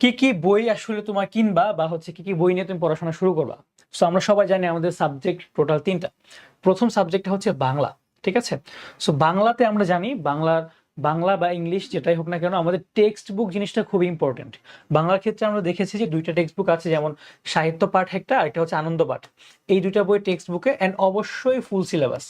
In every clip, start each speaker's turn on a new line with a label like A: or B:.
A: কি কি বই আসলে তোমার কিনবা বা হচ্ছে কি কি বই নিয়ে তুমি পড়াশোনা শুরু করবা? সো আমরা সবাই জানি আমাদের সাবজেক্ট টোটাল তিনটা। প্রথম সাবজেক্টটা হচ্ছে বাংলা, ঠিক আছে? সো বাংলাতে আমরা জানি বাংলার, বাংলা বা ইংলিশ যেটাই হোক না কেন, আমাদের টেক্সট বুক জিনিসটা খুব ইম্পর্টেন্ট বাংলার ক্ষেত্রে আমরা দেখেছি যে দুইটা টেক্সট বুক আছে, যেমন সাহিত্য পাঠ একটা, আর একটা হচ্ছে আনন্দ পাঠ। এই দুইটা বই টেক্সট বুকে অ্যান্ড অবশ্যই ফুল সিলেবাস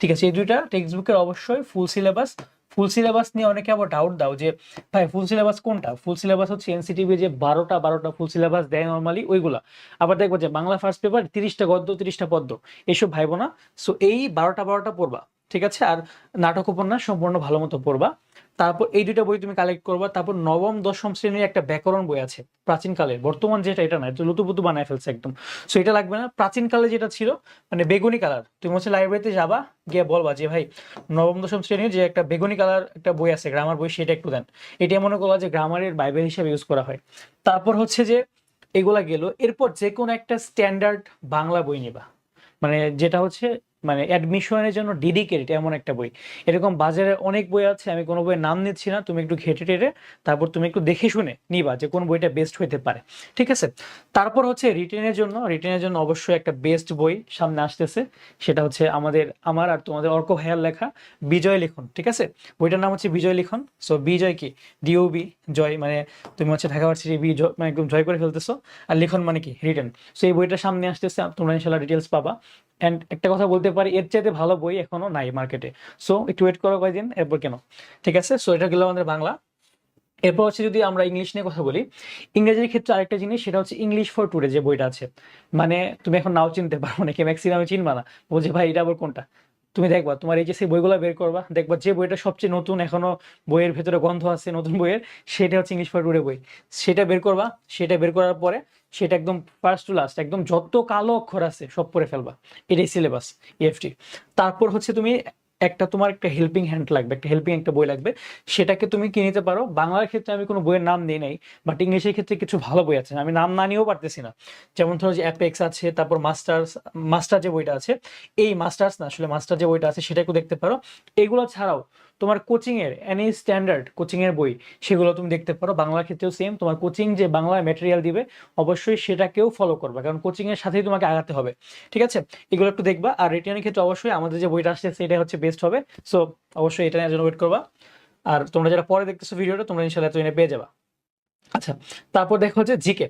A: ঠিক আছে? এই দুইটা টেক্সট বুকের অবশ্যই ফুল সিলেবাস ফুল সিলেবাস নিয়ে অনেকে আবার ডাউট দাও যে, ভাই ফুল সিলেবাস কোনটা? ফুল সিলেবাস হচ্ছে এনসিটিভি যে বারোটা বারোটা ফুল সিলেবাস দেয় নর্মালি ওইগুলা। আবার দেখব যে বাংলা ফার্স্ট পেপার তিরিশটা গদ্য, তিরিশটা পদ্ম এইসব ভাইবো না সো এই বারোটা বারোটা পড়বা, ঠিক আছে? আর নাটক, উপন্যাস সম্পূর্ণ ভালো মতো পড়বা। তারপর এই দুইটা বই তুমি কালেক্ট করবা। তারপর নবম, দশম শ্রেণির একটা ব্যাকরণ বই আছে, প্রাচীনকালের। বর্তমান যেটা, এটা না, এটা লুতুপুতু বানায় ফেলছে একদম। সো এটা লাগবে না। প্রাচীনকালে যেটা ছিল মানে বেগুনি কালার তুমি হচ্ছে লাইব্রেরিতে যাবা, গিয়ে বলবা যে, ভাই, নবম, দশম শ্রেণির যে একটা বেগুনি কালার একটা বই আছে গ্রামার বই, সেটা একটু দেন। এটা মনে করলা যে গ্রামারের বাইবেল হিসেবে ইউজ করা হয়। তারপর হচ্ছে যে, এগুলা গেল। এরপর যে কোনো একটা স্ট্যান্ডার্ড বাংলা বই নিবা। মানে যেটা হচ্ছে মানে অ্যাডমিশনের জন্য ডেডিকেটেড এমন একটা বই। এরকম বাজারে অনেক বই আছে, আমি কোনো বইয়ের নাম নিচ্ছি না, তুমি একটু ঘেটে টেটে তারপর তুমি একটু দেখে শুনে নিবা যে কোন বইটা বেস্ট হইতে পারে। ঠিক আছে? তারপর হচ্ছে রিটেনের জন্য রিটেনের জন্য অবশ্যই একটা বেস্ট বই সামনে আসতেছে। সেটা হচ্ছে আমাদের, আমার আর তোমাদের অর্ক ভাইয়ার লেখা বিজয় লিখন। ঠিক আছে? বইটার নাম হচ্ছে বিজয় লিখন। সো বিজয় কি? ডিওবি জয় মানে তুমি হচ্ছে ঢাকা ভার্সিটি বি মানে একদম জয় করে ফেলতেছো। আর লিখন মানে কি? রিটেন সো এই বইটা সামনে আসতেছে, তোমরা ইনশাল্লাহ ডিটেলস পাবা। অ্যান্ড একটা কথা বলতে পারি, এর চাইতে ভালো বই এখনও নাই মার্কেটে সো একটু ওয়েট করো কয়েকদিন, এরপর কেন? ঠিক আছে? সো এটা গেল আমাদের বাংলা। এরপর হচ্ছে যদি আমরা ইংলিশ নিয়ে কথা বলি, ইংরেজির ক্ষেত্রে আরেকটা জিনিস, সেটা হচ্ছে ইংলিশ ফর টুডে যে বইটা আছে। মানে তুমি এখন নাও চিনতে পারো নাকি ম্যাক্সিমাম চিনবা না। বলছে, ভাই, এটা আবার কোনটা? তুমি দেখবা, তোমার এই যে সেই বইগুলো বের করবা, দেখবা যে বইটা সবচেয়ে নতুন এখনও বইয়ের ভেতরে গন্ধ আছে নতুন বইয়ের, সেটা হচ্ছে ইংলিশ ফর বই। সেটা বের করবা, সেটা বের করার পরে সেটা একদম ফার্স্ট টু লাস্ট একদম যত কালো অক্ষর আছে সব পরে ফেলবা। এটাই সিলেবাস ইএফটি তারপর হচ্ছে তুমি একটা তোমার একটা হেল্পিং হ্যান্ড লাগবে, একটা হেল্পিং একটা বই লাগবে। সেটাকে তুমি কিনে নিতে পারো। বাংলার ক্ষেত্রে আমি কোনো বইয়ের নাম দিই নাই বাট ইংলিশের ক্ষেত্রে কিছু ভালো বই আছে। আমি নাম না নিয়েও পারতেছি না। যেমন ধরো যে অ্যাপেক্স আছে, তারপর মাস্টার্স মাস্টার যে বইটা আছে, এই মাস্টার্স না, আসলে মাস্টার যে বইটা আছে সেটা একটু দেখতে পারো। এগুলো ছাড়াও তোমার কোচিং এর এনি স্ট্যান্ডার্ড কোচিং এর বই, সেগুলো তুমি দেখতে পারো। বাংলার ক্ষেত্রেও সেম তোমার কোচিং যে বাংলা ম্যাটেরিয়াল দিবে, অবশ্যই সেটাকেও ফলো করবে, কারণ কোচিং এর সাথেই তোমাকে আগাতে হবে। ঠিক আছে? এগুলো একটু দেখবা, আর রিটার্নের ক্ষেত্রে অবশ্যই আমাদের যে বইটা আসছে সেটা হচ্ছে বেস্ট হবে। সো অবশ্যই এটা নিয়ে জন্য ওয়েট করবা। আর তোমরা যারা পরে দেখতেছো ভিডিওটা, তোমরা ইনশাল্লাহ এত পেয়ে যাবা। আচ্ছা তারপর দেখো হচ্ছে জিকে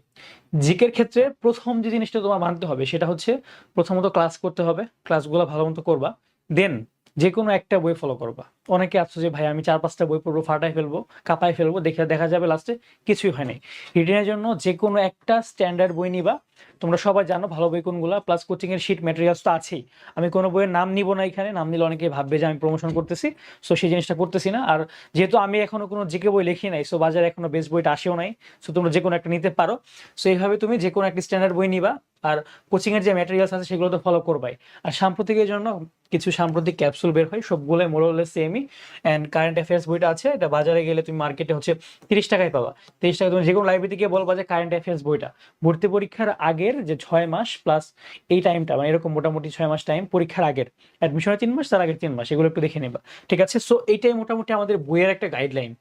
A: জিকের ক্ষেত্রে প্রথম যে জিনিসটা তোমার মানতে হবে, সেটা হচ্ছে প্রথমত ক্লাস করতে হবে ক্লাসগুলো ভালো মতো করবা। দেন যে কোনো একটা বই ফলো করবা। অনেকে আছো যে, ভাই, আমি চার পাঁচটা বই পড়ব ফাটাই ফেলব কাপাই ফেলব, দেখে, দেখা যাবে লাস্টে কিছুই হয় নাই। রিটেনের জন্য যে কোনো একটা স্ট্যান্ডার্ড বই নিবা। তোমরা সবাই জানো ভালো বই কোনগুলা প্লাস কোচিং এর শিট ম্যাটেরিয়ালস তো আছেই। আমি কোনো বইয়ের নাম নিব না এখানে, নাম নিলে অনেকে ভাববে যে, আমি প্রমোশন করতেছি। সো সেই জিনিসটা করতেছি না। আর যেহেতু আমি এখনও কোনো জিকে বই লিখি নাই সো বাজারে এখনও বেস্ট বইটা আসেও নাই। সো তোমরা যে কোনো একটা নিতে পারো। সো এইভাবে তুমি যে কোনো একটা স্ট্যান্ডার্ড বই নিবা। আর কোচিংয়ের যে ম্যাটেরিয়ালস আছে, সেগুলো তো ফলো করবাই। আর সাম্প্রতিকের জন্য কিছু সাম্প্রতিক ক্যাপসুল বের হয়, সবগুলোই মোরলে সেমই অ্যান্ড কারেন্ট অ্যাফেয়ার্স বইটা আছে, এটা বাজারে গেলে তুমি মার্কেটে হচ্ছে তিরিশ টাকায় পাবা। তিরিশ টাকা তুমি যে কোনো লাইব্রেরিতে গিয়ে বলবা যে কারেন্ট অ্যাফেয়ার্স বইটা। ভর্তি পরীক্ষার আগের যে ছয় মাস প্লাস এই টাইমটা মানে এরকম মোটামুটি ছয় মাস টাইম পরীক্ষার আগের। অ্যাডমিশনের তিন মাস, তার আগের তিন মাস, এগুলো একটু দেখে নেবা। ঠিক আছে? সো এইটাই মোটামুটি আমাদের বইয়ের একটা গাইডলাইন